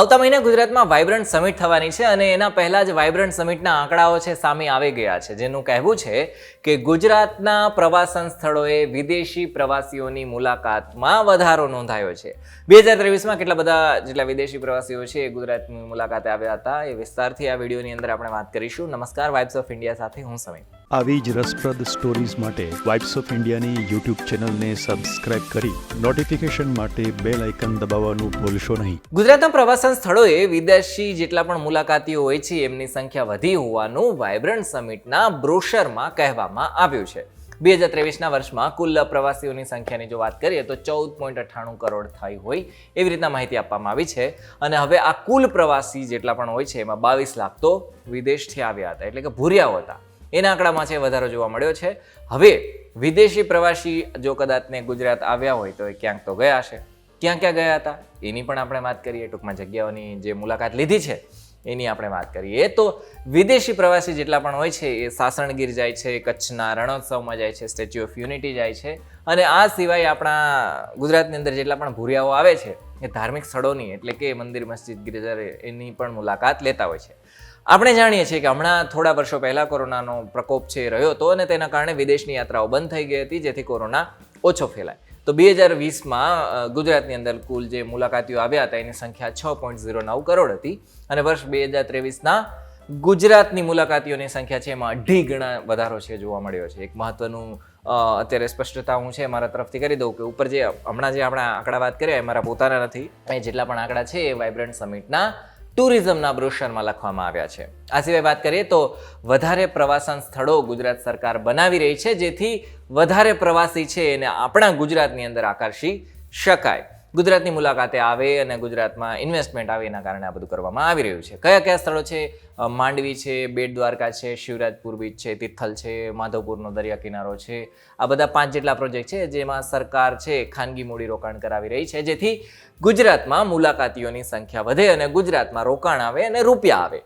આવતા મહિને ગુજરાતમાં વાઇબ્રન્ટ સમિટ થવાની છે અને એના પહેલાં જ વાઇબ્રન્ટ સમિટના આંકડાઓ છે સામે આવી ગયા છે, જેનું કહેવું છે કે ગુજરાતના પ્રવાસન સ્થળોએ વિદેશી પ્રવાસીઓની મુલાકાતમાં વધારો નોંધાયો છે. બે હજાર ત્રેવીસમાં કેટલા બધા જેટલા વિદેશી પ્રવાસીઓ છે એ ગુજરાતની મુલાકાતે આવ્યા હતા એ વિસ્તારથી આ વિડીયોની અંદર આપણે વાત કરીશું. નમસ્કાર વાઇબ્સ ઓફ ઇન્ડિયા સાથે હું સમીર. આવી જ રસપ્રદ સ્ટોરીઝ માટે વાઇબ્સ ઓફ ઇન્ડિયાની યુટ્યુબ ચેનલને સબસ્ક્રાઇબ કરી નોટિફિકેશન માટે બેલ આઇકન દબાવવાનું ભૂલશો નહીં. ગુજરાતના પ્રવાસન સ્થળોએ વિદેશી જેટલા પણ મુલાકાતીઓ હોય છે, એમની સંખ્યા વધી હોવાનું વાઇબ્રન્ટ સમિટના બ્રોશરમાં કહેવામાં આવ્યું છે. બે હજાર ત્રેવીસના વર્ષમાં કુલ પ્રવાસીઓની સંખ્યાની જો વાત કરીએ, તો ચૌદ પોઈન્ટ અઠ્ઠાણું કરોડ થઈ હોય એવી રીતના માહિતી આપવામાં આવી છે. અને હવે આ કુલ પ્રવાસી જેટલા પણ હોય છે, એમાં બાવીસ લાખ તો વિદેશથી આવ્યા હતા, એટલે કે ભૂર્યાઓ હતા. એના આંકડામાં છે વધારો જોવા મળ્યો છે. હવે વિદેશી પ્રવાસી જો કદાચને ગુજરાત આવ્યા હોય તો એ ક્યાંક તો ગયા છે ક્યાં ક્યાં ગયા હતા? એની પણ આપણે વાત કરીએ. ટૂંકમાં જગ્યાઓની જે મુલાકાત લીધી છે, એની આપણે વાત કરીએ. તો વિદેશી પ્રવાસી જેટલા પણ હોય છે, એ સાસણગીર જાય છે, કચ્છના રણોત્સવમાં જાય છે, સ્ટેચ્યુ ઓફ યુનિટી જાય છે. અને આ સિવાય આપણા ગુજરાતની અંદર જેટલા પણ ભૂરિયાઓ આવે છે, એ ધાર્મિક સ્થળોની, એટલે કે મંદિર, મસ્જિદ, ગિરજાર, એની પણ મુલાકાત લેતા હોય છે. આપણે જાણીએ છીએ કે હમણાં થોડા વર્ષો પહેલાં કોરોનાનો પ્રકોપ છે રહ્યો હતો અને તેના કારણે વિદેશની યાત્રાઓ બંધ થઈ ગઈ હતી, જેથી કોરોના ઓછો ફેલાય. તો બે હજાર વીસમાં ગુજરાતની અંદર કુલ જે મુલાકાતીઓ આવ્યા હતા, એની સંખ્યા છ પોઈન્ટ ઝીરો નવ કરોડ હતી અને વર્ષ બે હજાર ત્રેવીસના ગુજરાતની મુલાકાતીઓની સંખ્યા છે એમાં અઢી ગણા વધારો છે જોવા મળ્યો છે. એક મહત્વનું અત્યારે સ્પષ્ટતા હું છે મારા તરફથી કરી દઉં કે ઉપર જે, હમણાં જે આપણે આંકડા વાત કર્યા, એ મારા પોતાના નથી. એ જેટલા પણ આંકડા છે એ વાઇબ્રન્ટ સમિટના ટુરિઝમના બ્રોશરમાં લખવામાં આવ્યા છે. આ સિવાય વાત કરીએ તો વધારે પ્રવાસન સ્થળો ગુજરાત સરકાર બનાવી રહી છે, જેથી વધારે પ્રવાસી છે એને આપણા ગુજરાતની અંદર આકર્ષી શકાય. ગુજરાતની મુલાકાતે આવે અને ગુજરાતમાં ઇન્વેસ્ટમેન્ટ આવે એના કારણે આ બધું કરવામાં આવી રહ્યું છે. કયા કયા સ્થળો છે? માંડવી છે બેટ દ્વારકા છે, શિવરાજપુર બીચ છે તિથલ છે, માધવપુરનો દરિયા કિનારો છે. આ બધા પાંચ જેટલા પ્રોજેક્ટ છે જેમાં સરકાર છે ખાનગી મૂડી રોકાણ કરાવી રહી છે. જેથી ગુજરાતમાં મુલાકાતીઓની સંખ્યા વધે અને ગુજરાતમાં રોકાણ આવે અને રૂપિયા આવે.